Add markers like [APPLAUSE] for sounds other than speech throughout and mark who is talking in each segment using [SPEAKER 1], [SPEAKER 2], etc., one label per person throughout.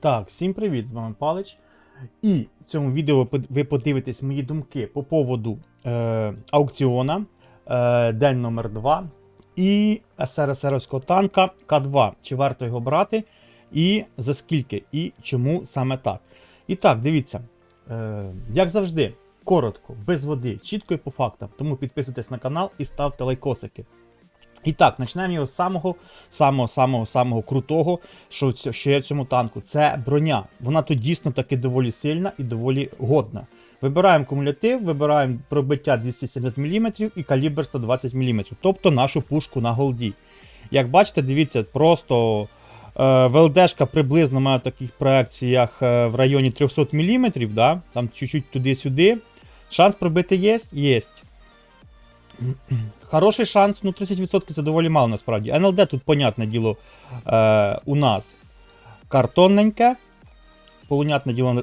[SPEAKER 1] Так, всім привіт, з вами Палич. І в цьому відео ви подивитесь мої думки по поводу е, аукціона, е, день номер 2 і СРСРського танка К2. Чи варто його брати, і за скільки, і чому саме так. І так, дивіться, е, як завжди, коротко, без води, чітко і по фактам. Тому підписуйтесь на канал і ставте лайкосики. І так, почнемо його з самого, самого, самого, самого крутого, що, що є в цьому танку. Це броня. Вона тут дійсно таки доволі сильна і доволі годна. Вибираємо кумулятив, вибираємо пробиття 270 мм і калібр 120 мм, тобто нашу пушку на голді. Як бачите, дивіться, просто е, ВЛДшка приблизно має в таких проекціях е, в районі 300 мм, да? там чуть-чуть туди-сюди. Шанс пробити є? Є. Хороший шанс, ну 30% це доволі мало насправді. НЛД тут, понятне діло, е, у нас картонненьке. Понятне діло,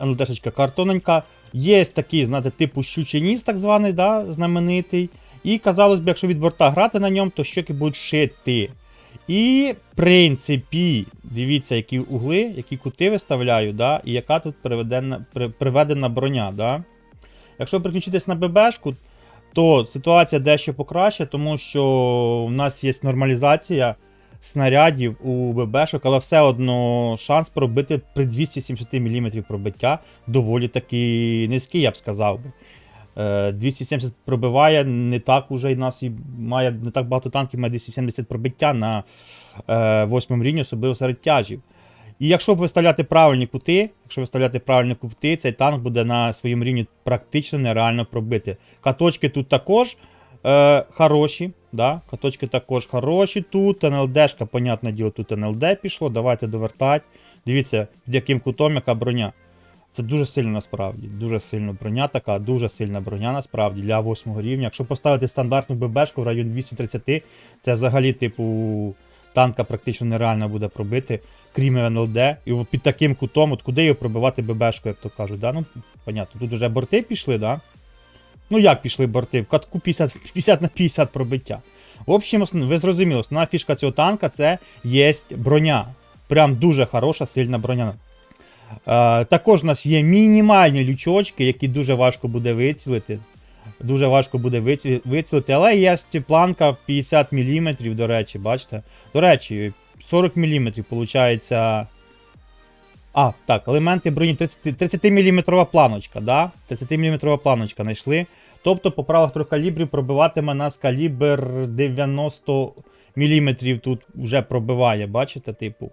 [SPEAKER 1] НЛДшечка картонненька. Є такий, знаєте, типу щучий ніс, так званий, да, знаменитий. І казалось б, якщо від борта грати на ньому, то щоки будуть шити. І, в принципі, дивіться, які угли, які кути виставляю, да, і яка тут приведена, при, приведена броня. Да. Якщо переключитись на ББшку, то ситуація дещо покраще, тому що в нас є нормалізація снарядів у ББшок, але все одно шанс пробити при 270 мм пробиття доволі таки низький, я б сказав би. Е, 270 пробиває не так уже, і нас і має не так багато танків, має 270 пробиття на е, 8 рівні, особливо серед тяжів. І якщо виставляти правильні кути, якщо виставляти правильні кути, цей танк буде на своєму рівні практично нереально пробити. Каточки тут також е, хороші. Да? Каточки також хороші тут. НЛДшка, понятне діло, тут НЛД пішло. Давайте довертати. Дивіться, під яким кутом яка броня. Це дуже сильно насправді. Дуже сильна броня така, дуже сильна броня насправді для 8 рівня. Якщо поставити стандартну ББшку в районі 230, це взагалі, типу, танка практично нереально буде пробити, крім НЛД. І під таким кутом, от куди його пробивати ББшку, як то кажуть. Да? Ну, понятно, тут вже борти пішли, да? Ну як пішли борти? В катку 50, 50 [LAUGHS] на 50 пробиття. В общем, ви зрозуміли, основна фішка цього танка це є броня. Прям дуже хороша, сильна броня. Е, також у нас є мінімальні лючочки, які дуже важко буде вицілити. Дуже важко буде вицілити, але є планка 50 мм, до речі, бачите? До речі, 40 мм виходить. А, так, елементи броні 30, 30 мм планочка, да? 30 мм планочка знайшли. Тобто по правилах трьох калібрів пробиватиме нас калібр 90 мм тут вже пробиває, бачите, типу.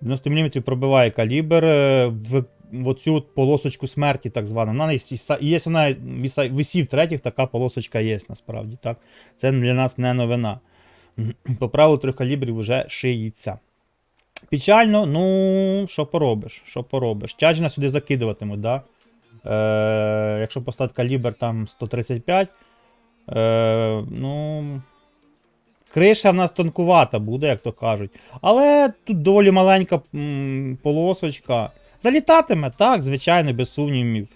[SPEAKER 1] 90 мм пробиває калібр е, в, оцю полосочку смерті, так звану. Вона є, є вона висів третіх, така полосочка є насправді. Так? Це для нас не новина. [CLEARS THROAT] По правилу трьох калібрів вже шиється. Печально, ну, що поробиш? Що поробиш? Тяжіна сюди закидуватимуть, да? Е, якщо поставити калібр там 135, е, ну. Криша в нас тонкувата буде, як то кажуть. Але тут доволі маленька м, полосочка. Залітатиме, так, звичайно, без сумнівів.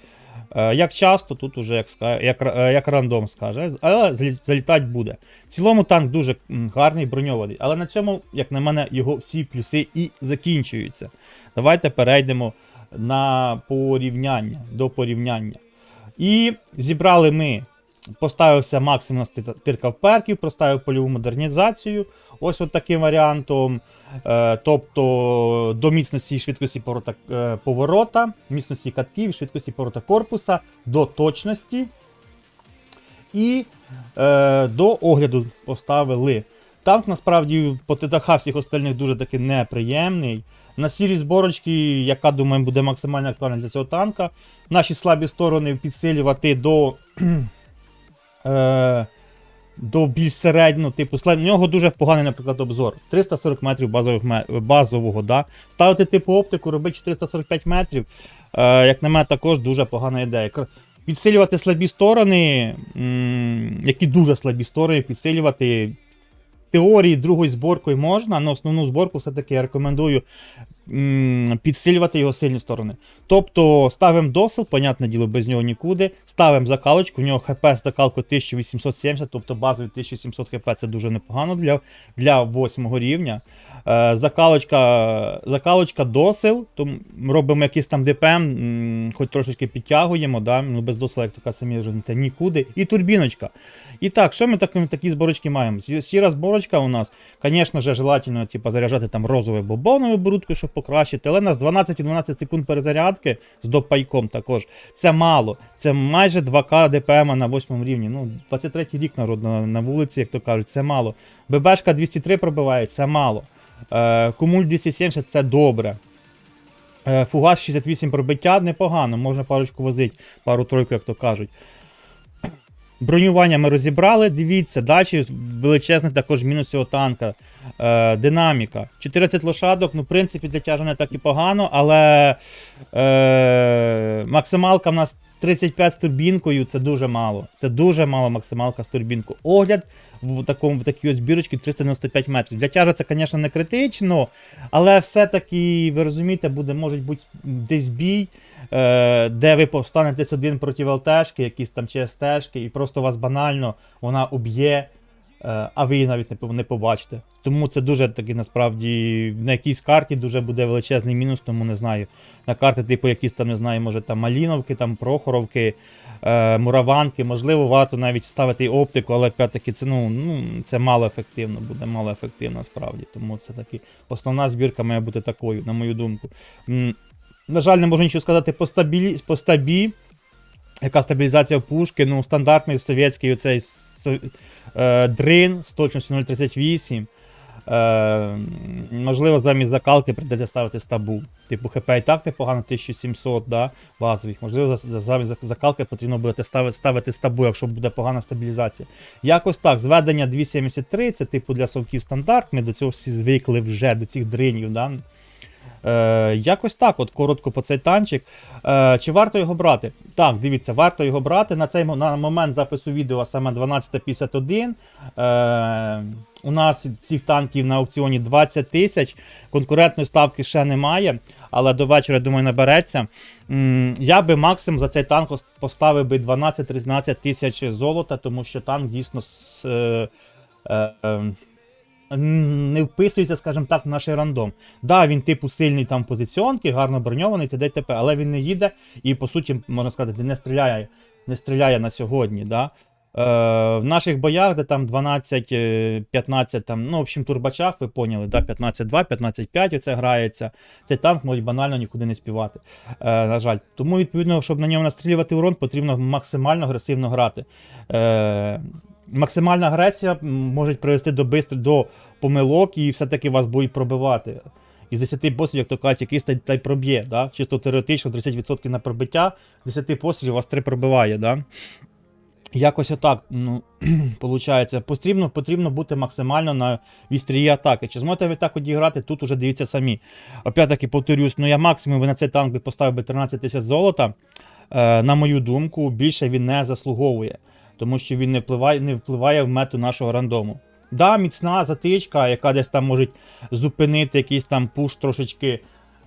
[SPEAKER 1] Е, як часто, тут уже як, як, е, як рандом скаже, але залітати буде. В цілому танк дуже гарний, броньований. Але на цьому, як на мене, його всі плюси і закінчуються. Давайте перейдемо на порівняння, до порівняння. І зібрали ми Поставився максимум стирка перків, проставив польову модернізацію. Ось от таким варіантом. Е, тобто до міцності швидкості поворота, е, поворота, міцності катків, швидкості поворота корпуса, до точності. І е, до огляду поставили. Танк насправді по ТТХ всіх остальних дуже таки неприємний. На сірій зборочці, яка думаю, буде максимально актуальна для цього танка. Наші слабі сторони підсилювати до [CLEARS THROAT] е, до більш середнього, типу, сла- в нього дуже поганий, наприклад, обзор. 340 метрів базових, базового. Да? Ставити типу оптику, робити 445 метрів, е, як на мене, також дуже погана ідея. Підсилювати слабі сторони, які дуже слабі сторони, підсилювати. Теорії другою зборкою можна, але основну зборку все-таки я рекомендую підсилювати його сильні сторони. Тобто ставимо досил, понятне діло, без нього нікуди. Ставимо закалочку, у нього хп з закалкою 1870, тобто базовий 1700 хп це дуже непогано для, для 8 рівня. Е, закалочка, закалочка досил, то робимо якийсь там ДПМ, хоч трошечки підтягуємо, да? ну, без досила, як така самі та нікуди. І турбіночка. І так, що ми такі, такі зборочки маємо? Сіра зборочка у нас, звісно желательно типу, заряджати там розовою бобоновою борудкою, щоб покращити, але у нас 12-12 секунд перезарядки з допайком також. Це мало. Це майже 2К ДПМ на 8 рівні. Ну, 23 рік народ на, на вулиці, як то кажуть, це мало. ББшка 203 пробиває, це мало. Е, Кумуль 270 це добре. Е, Фугас 68 пробиття непогано, можна парочку возити, пару-тройку, як то кажуть. Бронювання ми розібрали. Дивіться, далі величезний також мінус цього танка. Е, динаміка. 14 лошадок, ну, в принципі, для тяжа не так і погано, але е, максималка в нас 35 з турбінкою, це дуже мало. Це дуже мало максималка з турбінкою. Огляд в, такому, в такій ось бірочці 395 метрів. Для тяжа це, звісно, не критично, але все-таки, ви розумієте, буде, може бути десь бій, е, де ви повстанетесь один проти ЛТшки, якісь там чи СТшки, і просто вас банально вона уб'є, а ви її навіть не, побачите. Тому це дуже таки насправді на якійсь карті дуже буде величезний мінус, тому не знаю. На карти, типу, якісь там, не знаю, може там Маліновки, там Прохоровки, е, Мураванки, можливо, варто навіть ставити і оптику, але опять-таки це, ну, ну, це мало ефективно, буде мало ефективно насправді. Тому це таки основна збірка має бути такою, на мою думку. На жаль, не можу нічого сказати по стабілі, по стабі. Яка стабілізація пушки? Ну, стандартний совєтський оцей е, дрин з точністю 0,38. Е, можливо, замість закалки прийдеться ставити стабу. Типу ХП і так непогано, 1700 да, базових. Можливо, за- за- замість закалки потрібно буде ставити, ставити стабу, якщо буде погана стабілізація. Якось так, зведення 273 це типу для совків стандарт. Ми до цього всі звикли вже, до цих дринів. Да? Е, якось так, от коротко по цей танчик. Е, чи варто його брати? Так, дивіться, варто його брати. На цей на момент запису відео, саме 12.51. Е, у нас цих танків на аукціоні 20 тисяч. Конкурентної ставки ще немає, але до вечора, думаю, набереться. Я би максимум за цей танк поставив би 12-13 тисяч золота, тому що танк дійсно е, е, е, н- не вписується, скажімо так, в наш рандом. Да, він типу сильний там позиціонки, гарно броньований, т.д. т.п., але він не їде і, по суті, можна сказати, не стріляє, не стріляє на сьогодні. Да? Е, в наших боях, де там 12, е, 15, там, ну, в общем, турбачах, ви поняли, да, 15-2, 15-5 оце грається. Цей танк може банально нікуди не співати. Е, на жаль. Тому, відповідно, щоб на ньому настрілювати урон, потрібно максимально агресивно грати. Е, максимальна агресія може привести до до помилок і все-таки вас будуть пробивати. Із 10 босів, як то кажуть, якийсь та, й проб'є. Да? Чисто теоретично 30% на пробиття, з 10 пострілів вас 3 пробиває. Да? Якось отак, ну, [CLEARS THROAT] потрібно, потрібно бути максимально на вістрії атаки. Чи зможете ви так одіграти, тут уже дивіться самі. Опять-таки, повторюсь, ну я максимум на цей танк би поставив би 13 тисяч золота. Е, на мою думку, більше він не заслуговує, тому що він не впливає, не впливає в мету нашого рандому. Да, міцна затичка, яка десь там може зупинити якийсь там пуш трошечки.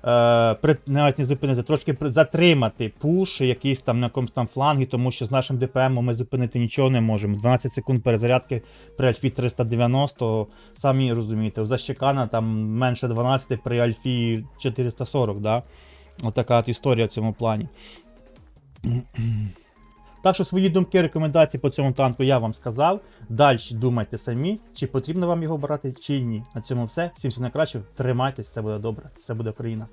[SPEAKER 1] Е, навіть не зупинити, трошки затримати пуш якийсь там на якомусь там флангі, тому що з нашим ДПМ ми зупинити нічого не можемо. 12 секунд перезарядки при Альфі 390, самі розумієте, у Защекана там менше 12 при Альфі 440, да? Отака от історія в цьому плані. Так що свої думки, рекомендації по цьому танку я вам сказав. Далі думайте самі, чи потрібно вам його брати, чи ні. На цьому все. Всім всього найкращого. Тримайтесь, все буде добре, все буде Україна.